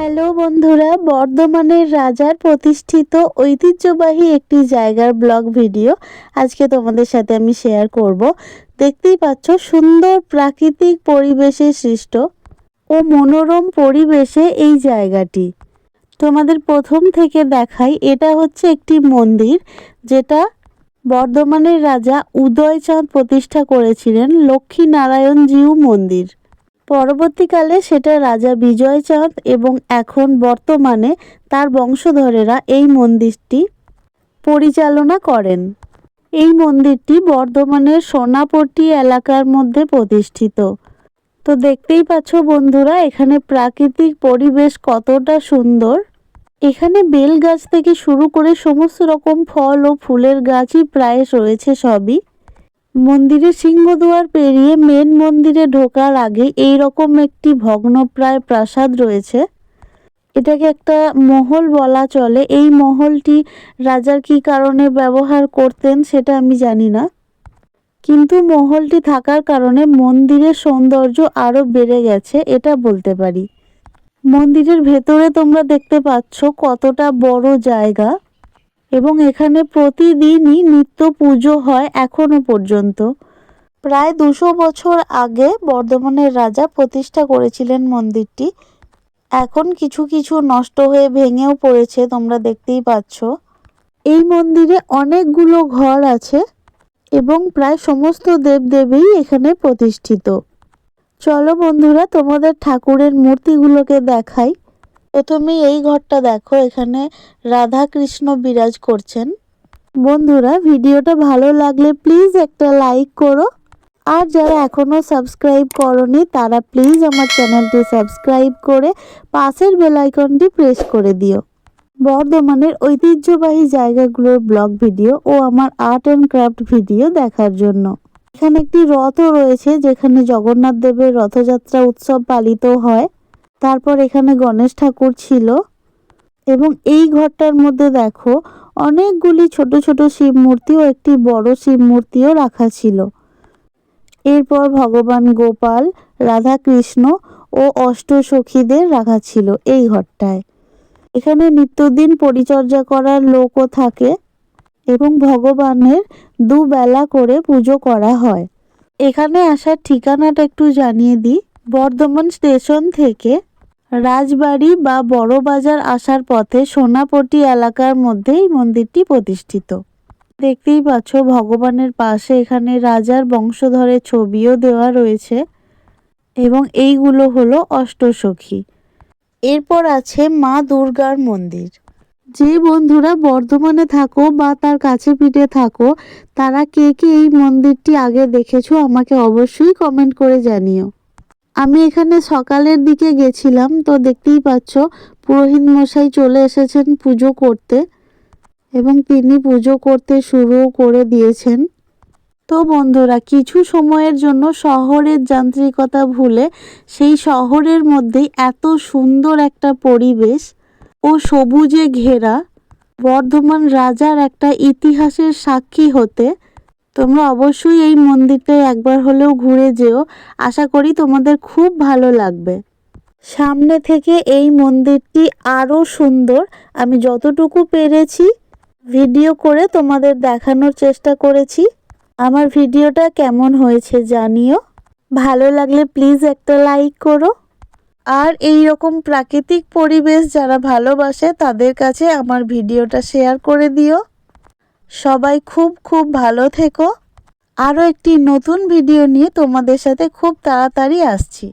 Hello বন্ধুরা, বর্ধমানের রাজার প্রতিষ্ঠিত ঐতিহ্যবাহী একটি জায়গার ব্লগ ভিডিও আজকে তোমাদের সাথে আমি শেয়ার করব। দেখতেই পাচ্ছ, সুন্দর প্রাকৃতিক পরিবেশে সৃষ্ট ও মনোরম পরিবেশে এই জায়গাটি। তোমাদের প্রথম থেকে দেখাই, এটা হচ্ছে একটি মন্দির যেটা বর্ধমানের রাজা উদয়চাঁদ প্রতিষ্ঠা করেছিলেন লক্ষ্মী নারায়ণ জিউ মন্দির। পরবর্তীকালে সেটা রাজা বিজয়চাঁদ এবং এখন বর্তমানে তার বংশধরেরা এই মন্দিরটি পরিচালনা করেন। এই মন্দিরটি বর্ধমানের সোনাপট্টি এলাকার মধ্যে প্রতিষ্ঠিত। তো দেখতেই পাচ্ছ বন্ধুরা, এখানে প্রাকৃতিক পরিবেশ কতটা সুন্দর। এখানে বেল গাছ থেকে শুরু করে সমস্ত রকম ফল ও ফুলের গাছই প্রায় রয়েছে সবই। মন্দিরের সিংহদুয়ার পেরিয়ে মেন মন্দিরে ঢোকার আগে এই রকম একটি ভগ্নপ্রায় প্রাসাদ রয়েছে। এটাকে একটা মহল বলা চলে। এই মহলটি রাজার কি কারণে ব্যবহার করতেন সেটা আমি জানি না। কিন্তু মহলটি থাকার কারণে মন্দিরের সৌন্দর্য আরও বেড়ে গেছে, এটা বলতে পারি। মন্দিরের ভেতরে তোমরা দেখতে পাচ্ছ কতটা বড় জায়গা। এবং এখানে প্রতিদিনই নিত্য পুজো হয় এখনও পর্যন্ত। প্রায় দুশো বছর আগে বর্ধমানের রাজা প্রতিষ্ঠা করেছিলেন মন্দিরটি। এখন কিছু কিছু নষ্ট হয়ে ভেঙেও পড়েছে, তোমরা দেখতেই পাচ্ছ। এই মন্দিরে অনেকগুলো ঘর আছে এবং প্রায় সমস্ত দেবদেবী এখানে প্রতিষ্ঠিত। চলো বন্ধুরা, তোমাদের ঠাকুরের মূর্তিগুলোকে দেখাই। প্রথমে এই ঘরটা দেখো, এখানে রাধা কৃষ্ণ বিরাজ করছেন। বন্ধুরা, ভিডিওটা ভালো লাগলে প্লিজ একটা লাইক করো। আর যারা এখনও সাবস্ক্রাইব করনি, তারা প্লিজ আমার চ্যানেলটি সাবস্ক্রাইব করে পাশের বেলাইকনটি প্রেস করে দিও। বর্ধমানের ঐতিহ্যবাহী জায়গাগুলোর ব্লগ ভিডিও ও আমার আর্ট অ্যান্ড ক্রাফট ভিডিও দেখার জন্য। এখানে একটি রথও রয়েছে, যেখানে জগন্নাথ দেবের রথযাত্রা উৎসব পালিত হয়। তারপর এখানে গণেশ ঠাকুর ছিল। এবং এই ঘরটার মধ্যে দেখো, অনেকগুলি ছোট ছোট শিব মূর্তি ও একটি বড় শিব মূর্তিও রাখা ছিল। এরপর ভগবান গোপাল রাধা কৃষ্ণ ও অষ্ট সখীদের রাখা ছিল এই ঘরটায়। এখানে নিত্যদিন পরিচর্যা করার লোকও থাকে এবং ভগবানের দুবেলা করে পুজো করা হয়। এখানে আসার ঠিকানাটা একটু জানিয়ে দিই। বর্ধমান স্টেশন থেকে রাজবাড়ি বা বড় বাজার আসার পথে সোনাপটি এলাকার মধ্যেই মন্দিরটি প্রতিষ্ঠিত। দেখতেই পাচ্ছ, ভগবানের পাশে এখানে রাজার বংশধরের ছবিও দেওয়া রয়েছে এবং এইগুলো হলো অষ্টসখী। এরপর আছে মা দুর্গার মন্দির। যে বন্ধুরা বর্ধমানে থাকো বা তার কাছে পিঠে থাকো, তারা কে কে এই মন্দিরটি আগে দেখেছ আমাকে অবশ্যই কমেন্ট করে জানিও। আমি এখানে সকালের দিকে গেছিলাম, তো দেখতেই পাচ্ছ পুরোহিত মশাই চলে এসেছেন পুজো করতে এবং তিনি পুজো করতে শুরু করে দিয়েছেন। তো বন্ধুরা, কিছু সময়ের জন্য শহরের যান্ত্রিকতা ভুলে সেই শহরের মধ্যেই এত সুন্দর একটা পরিবেশ ও সবুজে ঘেরা বর্ধমান রাজার একটা ইতিহাসের সাক্ষী হতে তোমরা অবশ্যই এই মন্দিরটায় একবার হলেও ঘুরে যেও। আশা করি তোমাদের খুব ভালো লাগবে। সামনে থেকে এই মন্দিরটি আরও সুন্দর। আমি যতটুকু পেরেছি ভিডিও করে তোমাদের দেখানোর চেষ্টা করেছি। আমার ভিডিওটা কেমন হয়েছে জানিও। ভালো লাগলে প্লিজ একটা লাইক করো। আর এই রকম প্রাকৃতিক পরিবেশ যারা ভালোবাসে তাদের কাছে আমার ভিডিওটা শেয়ার করে দিও। সবাই খুব খুব ভালো থেকো। আরও একটি নতুন ভিডিও নিয়ে তোমাদের সাথে খুব তাড়াতাড়ি আসছি।